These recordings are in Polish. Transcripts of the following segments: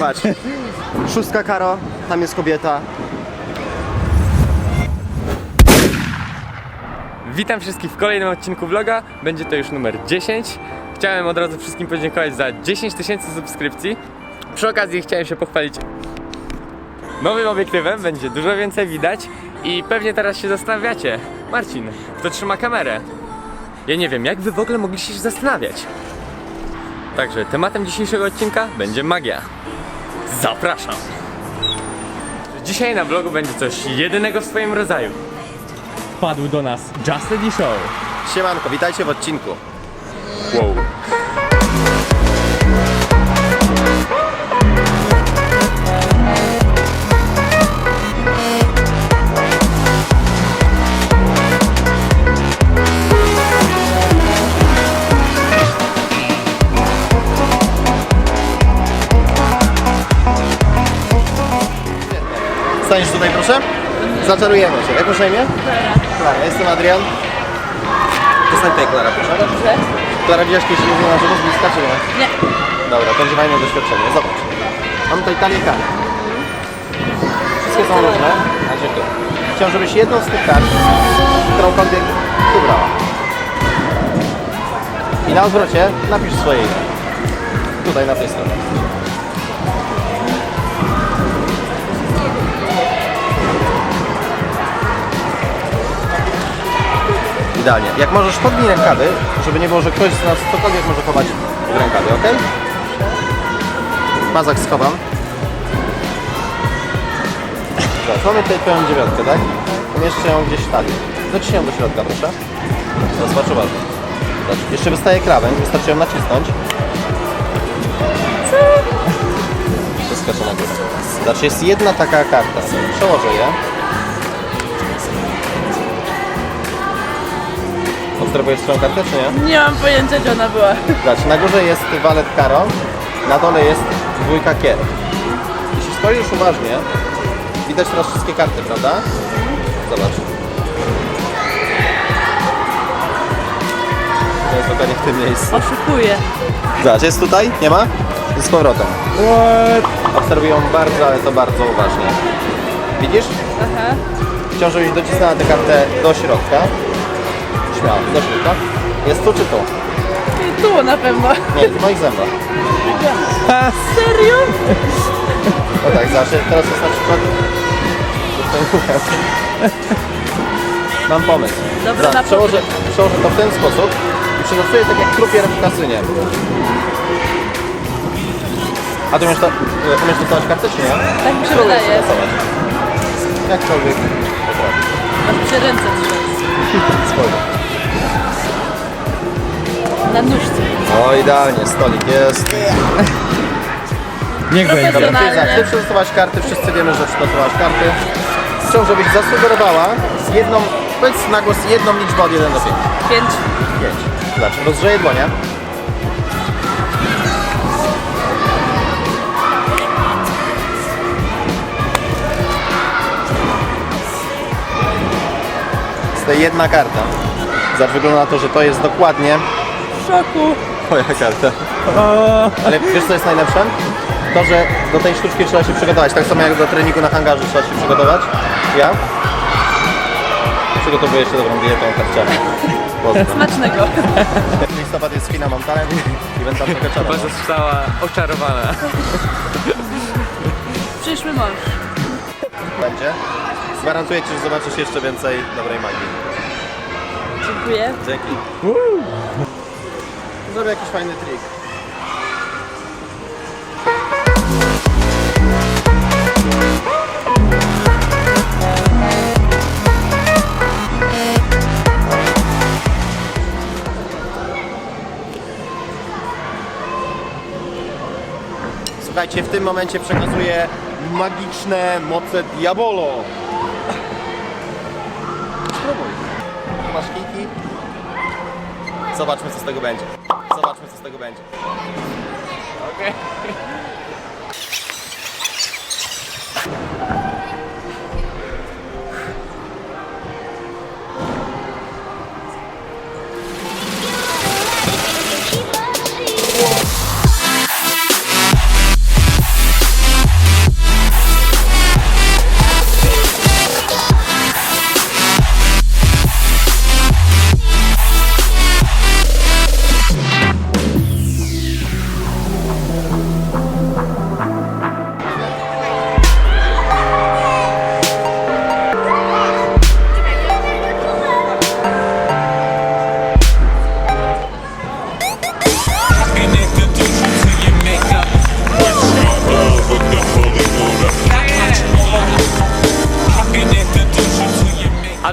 Patrz. Szóstka Karo, tam jest kobieta. Witam wszystkich w kolejnym odcinku vloga. Będzie to już numer 10. Chciałem od razu wszystkim podziękować za 10 tysięcy subskrypcji. Przy okazji chciałem się pochwalić nowym obiektywem, będzie dużo więcej widać i pewnie teraz się zastanawiacie. Marcin, kto trzyma kamerę? Ja nie wiem, jak wy w ogóle mogliście się zastanawiać. Także tematem dzisiejszego odcinka będzie magia. Zapraszam! Dzisiaj na vlogu będzie coś jedynego w swoim rodzaju. Wpadł do nas Just Eddie Show. Siemanko, witajcie w odcinku. Wow. Staniesz tutaj proszę? Zaczarujemy cię. Jak masz na imię? Klara. Ja jestem Adrian. Zostań tutaj Klara proszę. Dobrze. Klara widziałaś kiedyś mnie na żywo z bliska czy nie? Nie. Dobra, to będzie fajne doświadczenie. Zobacz. Mam tutaj talię kart. Wszystkie są różne. Znaczy tu. Chciałem, żebyś jedną z tych kart, którąkolwiek wybrała. I na odwrocie napisz swoje imię. Tutaj na tej stronie. Idealnie. Jak możesz podnij rękawy, żeby nie było, że ktoś z nas cokolwiek może chować w rękawie, ok? Mazak schowam. Dobra, mamy tutaj twoją dziewiątkę, tak? Umieszczę ją gdzieś w talii. Dociśnij ją do środka, proszę. Zobacz uważnie. Zobacz, jeszcze wystaje krawędź, wystarczy ją nacisnąć. Przeskoczę na górę. Znaczy jest jedna taka karta. Przełożę je. Swoją kartę, czy nie? Nie mam pojęcia, gdzie ona była. Zobacz, na górze jest walet karo, na dole jest dwójka kier. Jeśli spojrzysz uważnie, widać teraz wszystkie karty, prawda? Zobacz. To jest dokładnie w tym miejscu. Oszukuję. Zobacz, jest tutaj? Nie ma? Jest z powrotem. Obserwują bardzo, ale to bardzo uważnie. Widzisz? Aha. Chciałem, żebyś docisnęła tę kartę do środka. Śmiało, do środka. Jest tu czy tu? Tu na pewno. Nie, w moich zębach. Serio? No tak, zawsze. Teraz jest na przykład... Mam pomysł. Dobra, Zobacz, na przełożę, przełożę to w ten sposób i przygotuję tak jak krupier w kasynie. A ty umiesz to, umiesz dostawać kartę, czy nie? Tak mi się wydaje. stosować. Jakkolwiek potrafisz. Aż się ręce trzęsą. Spokojnie. Na nóżce. O, idealnie, stolik jest. Niech będzie. Dobra, ty, Profesjonalne. ty przygotowałaś karty, wszyscy wiemy, że przygotowałaś karty. Chciałbym, żebyś zasugerowała jedną, powiedz na głos jedną liczbę od 1 do 5. Pięć. 5. Zobacz, rozgrzeję dłonie. Jest to jedna karta. Zobacz, wygląda na to, że to jest dokładnie W szoku. Twoja karta. Ale wiesz co jest najlepsze? To, że do tej sztuczki trzeba się przygotować. Tak samo jak do treningu na hangarze trzeba się przygotować. Ja przygotowuję się dobrą dietą karcianą. Pozdro. Smacznego. Listopad jest Fina Montanem i będę tam trochę Chyba czarno. została oczarowana. Przyszły mąż. Będzie. Gwarantuję Ci, że zobaczysz jeszcze więcej dobrej magii. Dziękuję. Dzięki. Zrobię jakiś fajny trik. Słuchajcie, w tym momencie przekazuję magiczne moce Diabolo. Masz kijki. Zobaczmy co z tego będzie. Zobaczmy co z tego będzie. Okej.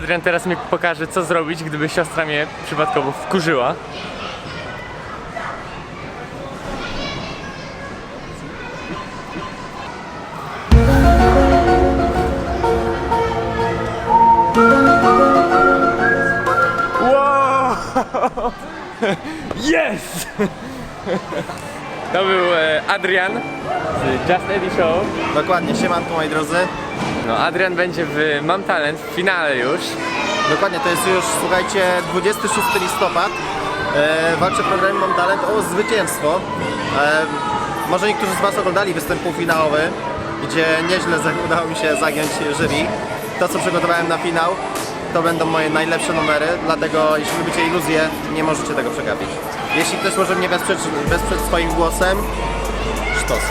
Adrian teraz mi pokaże, co zrobić, gdyby siostra mnie przypadkowo wkurzyła. Wow! Yes! To był e, Adrian z Just Eddie Show. Dokładnie, siemanko moi drodzy. No, Adrian będzie w Mam Talent w finale już. Dokładnie, to jest już, słuchajcie, 26 listopad. E, walczę w programie Mam Talent o zwycięstwo. E, może niektórzy z Was oglądali występ półfinałowy, gdzie nieźle udało mi się zagiąć jury. To, co przygotowałem na finał, to będą moje najlepsze numery, dlatego jeśli lubicie iluzję, nie możecie tego przegapić. Jeśli ktoś może mnie wesprzeć, wesprzeć swoim głosem, sztos.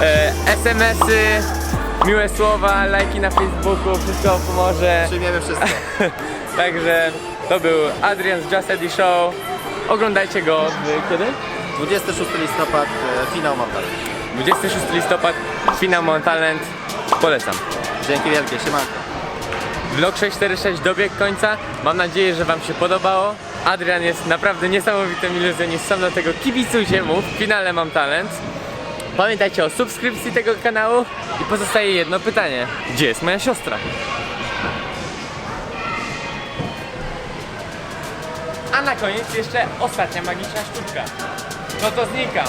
E, SMS-y, miłe słowa, lajki na Facebooku, wszystko pomoże. Przyjmiemy wszystko. Także to był Adrian z Just Eddie Show. Oglądajcie go w, kiedy? 26 listopad, e, finał Mam Talent. 26 listopad, finał Mam Talent. Polecam. Dzięki wielkie, siemanko. Vlog 646 dobiegł końca. Mam nadzieję, że Wam się podobało. Adrian jest naprawdę niesamowitym iluzjonistą, dlatego kibicujcie mu. W finale mam talent. Pamiętajcie o subskrypcji tego kanału i pozostaje jedno pytanie. Gdzie jest moja siostra? A na koniec jeszcze ostatnia magiczna sztuczka. No to znika.